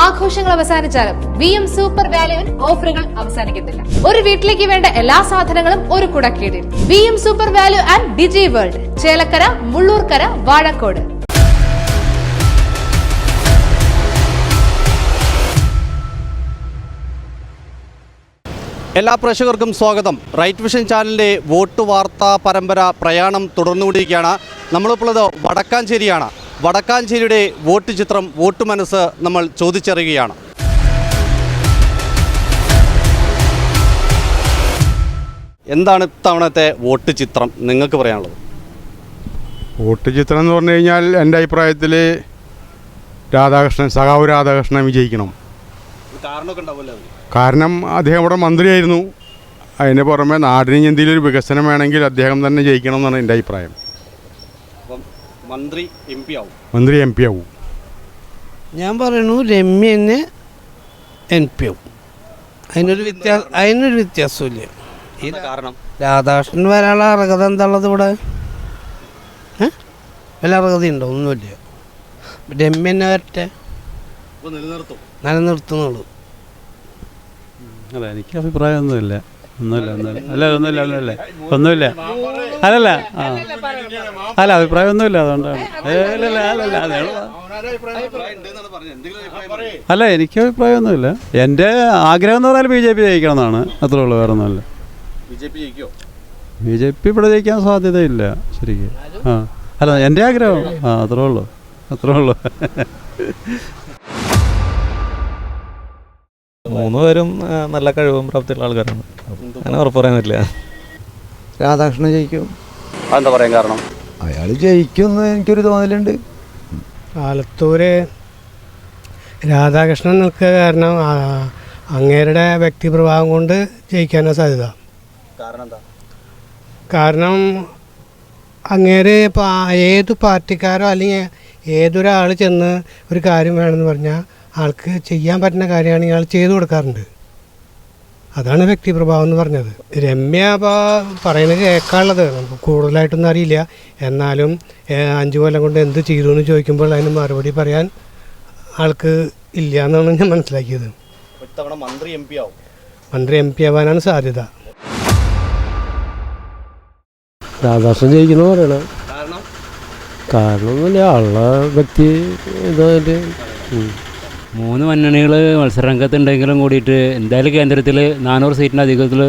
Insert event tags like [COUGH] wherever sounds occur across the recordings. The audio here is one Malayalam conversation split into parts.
ആഘോഷങ്ങൾ അവസാനിച്ചാലും വി എം സൂപ്പർ വാല്യുവിൽ ഓഫറുകൾ അവസാനിക്കുന്നില്ല ഒരു വീട്ടിലേക്ക് വേണ്ട എല്ലാ സാധനങ്ങളും ഒരു കുടക്കീടിൽ V M super value and Digi world Chelakkara Mullurkara Vazhakode. എല്ലാ പ്രേക്ഷകർക്കും സ്വാഗതം. റൈറ്റ് വിഷൻ പരമ്പര പ്രയാണം വടക്കാഞ്ചേരിയുടെ വോട്ട് ചിത്രം വോട്ട് മനസ്സ് നമ്മൾ ചോദിച്ചറിയുകയാണ്. എന്താണ് ഇത്തവണത്തെ വോട്ട് ചിത്രം? നിങ്ങൾക്ക് പറയാനുള്ളത്. വോട്ട് ചിത്രം എന്ന് പറഞ്ഞു കഴിഞ്ഞാൽ എന്റെ അഭിപ്രായത്തിൽ രാധാകൃഷ്ണൻ സഖാവ് രാധാകൃഷ്ണൻ വിജയിക്കണം. കാരണം അദ്ദേഹം ഇവിടെ മന്ത്രിയായിരുന്നു. അതിന് പുറമെ നാടിന് ഇന്ത്യയിലൊരു ഒരു വികസനം വേണമെങ്കിൽ അദ്ദേഹം തന്നെ ജയിക്കണം എന്നാണ് എന്റെ അഭിപ്രായം. മന്ത്രി എം പി ആവും. മന്ത്രി എം പി ആവും. ഞാൻ പറയണു രമ്യ തന്നെ എൻ പി ആവും. അതിനൊരു വ്യത്യാസം അതിനൊരു വ്യത്യാസമില്ല എന്താ കാരണം? രാധാകൃഷ്ണൻ വരാനുള്ള അർഹത എന്താണുള്ളത് ഇവിടെ? വല്ല അർഹതയുണ്ടോ? ഒന്നുമില്ല. രമ്യ തന്നെ വരട്ടെ. നിലനിർത്തും. നിലനിർത്തുന്നുള്ളൂ. അല്ല എനിക്ക് അഭിപ്രായമൊന്നുമില്ല ഒന്നുമില്ല ഒന്നുമില്ല. അല്ല ഒന്നുമില്ല ഒന്നുമില്ല. ഒന്നുമില്ല. അല്ലല്ല. ആ. അല്ല അഭിപ്രായമൊന്നുമില്ല അതുകൊണ്ടാണ്. അല്ലല്ല അല്ല എനിക്ക് അഭിപ്രായമൊന്നുമില്ല. എന്റെ ആഗ്രഹം എന്ന് പറഞ്ഞാൽ ബി ജെ പി ജയിക്കണം എന്നാണ് അത്രേ ഉള്ളൂ വേറെ ഒന്നുമല്ല. ബി ജെ പി ഇവിടെ ജയിക്കാൻ സാധ്യതയില്ല ശരിക്കും. ആ. അല്ല എന്റെ ആഗ്രഹം. ആ അത്രേ ഉള്ളൂ. അത്രേ ഉള്ളൂ. മൂന്ന് പേരും നല്ല കഴിവും പ്രാപ്തിയുള്ള ആൾക്കാരാണ്. അങ്ങനെ ഉറപ്പ് പറയാൻ പറ്റില്ല. രാധാകൃഷ്ണൻ ജയിക്കും. അതെന്താ പറയാൻ കാരണം? അയാൾ ജയിക്കുമെന്ന് എനിക്കൊരു തോന്നലുണ്ട്. ആലത്തൂര് രാധാകൃഷ്ണൻ നിൽക്കുക കാരണം അങ്ങേരുടെ വ്യക്തിപ്രഭാവം കൊണ്ട് ജയിക്കാനാണ് സാധ്യത. കാരണം എന്താ കാരണം അങ്ങേര് ഇപ്പോൾ ഏത് പാർട്ടിക്കാരോ അല്ലെങ്കിൽ ഏതൊരാൾ ചെന്ന് ഒരു കാര്യം വേണമെന്ന് പറഞ്ഞാൽ ആൾക്ക് ചെയ്യാൻ പറ്റുന്ന കാര്യമാണെങ്കിൽ ഇയാൾ ചെയ്തു കൊടുക്കാറുണ്ട്. അതാണ് വ്യക്തിപ്രഭാവം എന്ന് പറഞ്ഞത്. രമ്യ ഇപ്പോൾ പറയുന്നത് കേൾക്കാനുള്ളത് നമുക്ക് കൂടുതലായിട്ടൊന്നും അറിയില്ല. എന്നാലും അഞ്ചു കൊല്ലം കൊണ്ട് എന്ത് ചെയ്തു എന്ന് ചോദിക്കുമ്പോൾ അതിന് മറുപടി പറയാൻ ആൾക്ക് ഇല്ല എന്നാണ് ഞാൻ മനസ്സിലാക്കിയത്. അപ്പോൾ മന്ത്രി എം പി ആവും. മന്ത്രി എം പി ആവാനാണ് സാധ്യത. രാധാകൃഷ്ണൻ ജയിക്കുന്നു പറയണ. കാരണം? ഒന്നുമില്ല ആളുടെ വ്യക്തി ഇതായിട്ട്. മൂന്ന് മുന്നണികൾ മത്സരരംഗത്തുണ്ടെങ്കിലും കൂടിയിട്ട് എന്തായാലും കേന്ദ്രത്തിൽ നാനൂറ് സീറ്റിന്റെ അധികത്തിൽ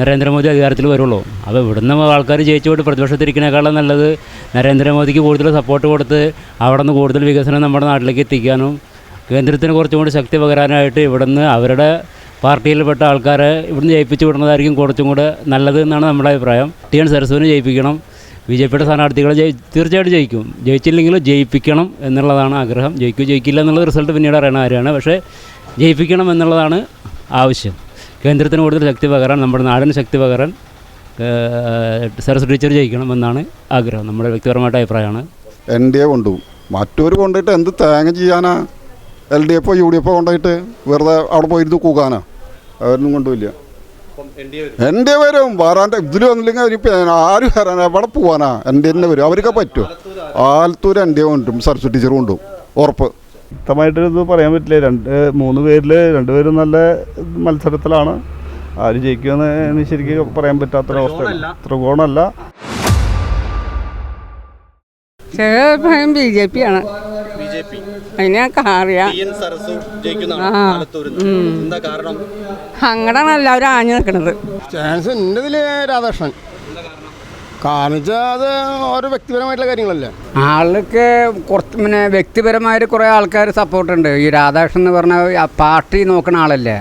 നരേന്ദ്രമോദി അധികാരത്തിൽ വരുള്ളൂ. അപ്പോൾ ഇവിടുന്ന് ആൾക്കാർ ജയിച്ചുകൊണ്ട് പ്രതിപക്ഷത്തിരിക്കുന്നേക്കാളും നല്ലത് നരേന്ദ്രമോദിക്ക് കൂടുതൽ സപ്പോർട്ട് കൊടുത്ത് അവിടെ നിന്ന് കൂടുതൽ വികസനം നമ്മുടെ നാട്ടിലേക്ക് എത്തിക്കാനും കേന്ദ്രത്തിന് കുറച്ചും കൂടി ശക്തി പകരാനായിട്ട് ഇവിടുന്ന് അവരുടെ പാർട്ടിയിൽപ്പെട്ട ആൾക്കാരെ ഇവിടുന്ന് ജയിപ്പിച്ചു വിടുന്നതായിരിക്കും കുറച്ചും കൂടെ നല്ലത് എന്നാണ് നമ്മുടെ അഭിപ്രായം. ടി എൻ സരസുവിനെ ജയിപ്പിക്കണം. ബി ജെ പിയുടെ സ്ഥാനാർത്ഥികളെ ജയി തീർച്ചയായിട്ടും ജയിക്കും. ജയിച്ചില്ലെങ്കിലും ജയിപ്പിക്കണം എന്നുള്ളതാണ് ആഗ്രഹം. ജയിക്കും ജയിക്കില്ല എന്നുള്ള റിസൾട്ട് പിന്നീട് അറിയണ കാര്യമാണ്. പക്ഷേ ജയിപ്പിക്കണം എന്നുള്ളതാണ് ആവശ്യം. കേന്ദ്രത്തിന് കൂടുതൽ ശക്തി പകരാൻ നമ്മുടെ നാടിന് ശക്തി പകരാൻ സരസ് ടീച്ചർ ജയിക്കണം എന്നാണ് ആഗ്രഹം. നമ്മുടെ വ്യക്തിപരമായിട്ട് അഭിപ്രായമാണ്. എൻ ഡി എ കൊണ്ടുപോകും മറ്റൊരു കൊണ്ടിട്ട് എന്ത് തേങ്ങ ചെയ്യാനാ? എൽ ഡി എഫോ യു ഡി എഫോ കൊണ്ടുപോയിട്ട് വെറുതെ അവിടെ പോയിരുന്നു കൂകാനാ? അവരൊന്നും കൊണ്ടുപോയില്ല അപ്പം എൻ ഡി എ വരും. വേറാന്റെ ഇതിൽ വന്നില്ലെങ്കിൽ അവർ പിന്നെ ആര് വരാൻ എവിടെ പോവാനാ? എൻ ഡി എന്നെ വരും. അവർക്ക് പറ്റുമോ ആലത്തൂർ എൻ ഡി എ കൊണ്ടും സരസ്വതി ടീച്ചറും കൊണ്ടും ഉറപ്പ്. വ്യക്തമായിട്ട് ഇത് പറയാൻ പറ്റില്ല. രണ്ട് മൂന്ന് പേരിൽ രണ്ടുപേരും നല്ല മത്സരത്തിലാണ്. ആര് ജയിക്കുമെന്ന് എനിക്ക് ശരിക്കും പറയാൻ പറ്റാത്തൊരവസ്ഥ ത്രികോണമല്ല. ചില ബി ജെ പി ആണ്. പി അതിനൊക്കെ അറിയാം. സരസു എന്താ കാരണം? അങ്ങടാണ് എല്ലാവരും ആഞ്ഞു നിൽക്കുന്നത് ചാൻസ് രാധാകൃഷ്ണൻ. കാരണം വെച്ചാൽ അത് ഓരോ വ്യക്തിപരമായിട്ടുള്ള കാര്യങ്ങളല്ലേ? ആൾക്ക് കുറച്ച് പിന്നെ വ്യക്തിപരമായിട്ട് കുറേ ആൾക്കാർ സപ്പോർട്ട് ഉണ്ട് ഈ രാധാകൃഷ്ണൻ എന്ന് പറഞ്ഞ പാർട്ടി നോക്കുന്ന ആളല്ലേ?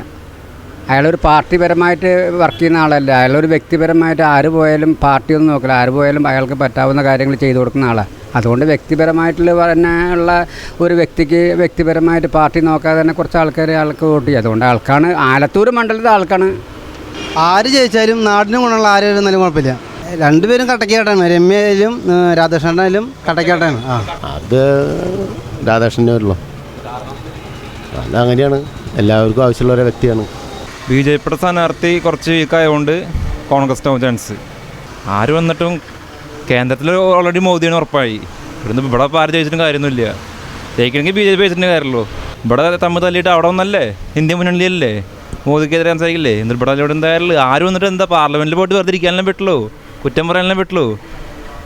അയാളൊരു പാർട്ടിപരമായിട്ട് വർക്ക് ചെയ്യുന്ന ആളല്ല? അയാളൊരു വ്യക്തിപരമായിട്ട് ആര് പോയാലും പാർട്ടിയൊന്നും നോക്കില്ല. ആര് പോയാലും അയാൾക്ക് പറ്റാവുന്ന കാര്യങ്ങൾ ചെയ്തു കൊടുക്കുന്ന ആളാണ് അതുകൊണ്ട് വ്യക്തിപരമായിട്ടുള്ള തന്നെ ഉള്ള ഒരു വ്യക്തിക്ക് വ്യക്തിപരമായിട്ട് പാർട്ടി നോക്കാതെ തന്നെ കുറച്ച് ആൾക്കാർ ആൾക്ക് വോട്ട് ചെയ്യും അതുകൊണ്ട് ആൾക്കാണ് ആലത്തൂർ മണ്ഡലത്തെ ആൾക്കാണ്. ആര് ജയിച്ചാലും നാടിന് ഗുണമുള്ള ആരും നല്ല കുഴപ്പമില്ല. രണ്ടുപേരും കട്ടക്കാട്ടാണ് രമ്യയിലും രാധാകൃഷ്ണനായാലും കട്ടക്കാട്ടാണ് ആ. അത് രാധാകൃഷ്ണന്റെ അങ്ങനെയാണ്. എല്ലാവർക്കും ആവശ്യമുള്ള ഒരു വ്യക്തിയാണ്. ബി ജെ പിയുടെ സ്ഥാനാർത്ഥി കുറച്ച് വീക്കായതുകൊണ്ട് കോൺഗ്രസ് ചാൻസ് ആര് വന്നിട്ടും കേന്ദ്രത്തിൽ ഓൾറെഡി മോദിയാണ് ഉറപ്പായി. ഇവിടുന്ന് ഇവിടെ ഇപ്പോൾ ആര് ജയിച്ചിട്ടും കാര്യമൊന്നുമില്ല. ജയിക്കണമെങ്കിൽ ബി ജെ പി ജയിച്ചിട്ടും കാര്യമുള്ളൂ. ഇവിടെ തമ്മിൽ തല്ലിയിട്ട് അവിടെ ഒന്നല്ലേ? ഇന്ത്യ മുന്നണിയിലല്ലേ മോദിക്കെതിരെ സംസാരിക്കില്ലേ? എന്നിട്ട് ഇവിടെ ഇവിടെ എന്തായാലും ആരും വന്നിട്ട് എന്താ പാർലമെന്റിൽ പോയിട്ട് വെറുതെ ഇരിക്കാനല്ലേ പറ്റുള്ളൂ. കുറ്റം പറയാനല്ലേ പറ്റുള്ളൂ.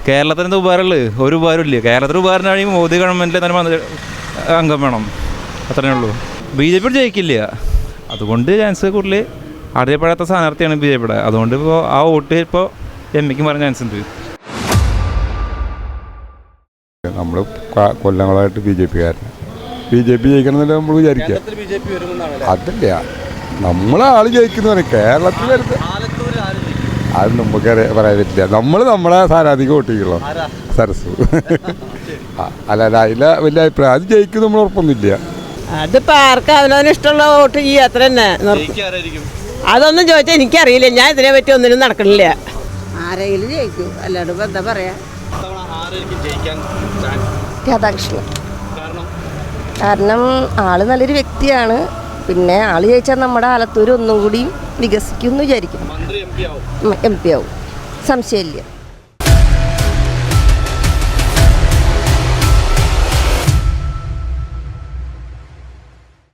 കേരളത്തിന് എന്താ ഉപകാരമുള്ളൂ? ഒരു ഉപകാരമില്ല കേരളത്തിന് ഉപകാരമാണെങ്കിൽ മോദി ഗവൺമെന്റിൽ തന്നെ അംഗം വേണം. അത്രേ ഉള്ളൂ. ബി ജെ പി ജയിക്കില്ല. അതുകൊണ്ട് ചാൻസ് കൂടുതൽ അറിയപ്പെടാത്ത സ്ഥാനാർത്ഥിയാണ് ബി ജെ പിയുടെ അതുകൊണ്ട് ഇപ്പോൾ ആ വോട്ട് ഇപ്പോൾ എം പിക്ക് പറയാൻ ചാൻസ് ഉണ്ട്. നമ്മൾ കൊല്ലങ്ങളായിട്ട് ബി ജെ പിക്കാരന്. ബി ജെ പി ജയിക്കണമെന്നല്ല നമ്മൾ വിചാരിക്കുക അതില്ല. നമ്മളെ ആൾ ജയിക്കുന്ന കേരളത്തിൽ വരുന്നത് അത് നമുക്ക് പറയാൻ പറ്റില്ല. നമ്മൾ നമ്മളെ സാരാധിക വോട്ട് സരസ്. [LAUGHS] അല്ല അല്ല അതിലെ വലിയ അഭിപ്രായം. അത് ജയിക്കും നമ്മൾ ഉറപ്പൊന്നുമില്ല അതിപ്പോ ആർക്കും അവനവന് ഇഷ്ടമുള്ള വോട്ട് ചെയ്യുക അത്ര തന്നെ? അതൊന്നും ചോദിച്ചാൽ എനിക്കറിയില്ല. ഞാൻ ഇതിനെ പറ്റി ഒന്നിനും നടക്കണില്ല. ആരെങ്കിലും ജയിക്കും. അല്ലാണ്ട് ഇപ്പം എന്താ പറയാ? രാധാകൃഷ്ണൻ. കാരണം? ആൾ നല്ലൊരു വ്യക്തിയാണ്. പിന്നെ ആൾ ജയിച്ചാൽ നമ്മുടെ ആലത്തൂർ ഒന്നും കൂടി വികസിക്കും എന്ന് വിചാരിക്കും എം പി ആവും. സംശയമില്ല.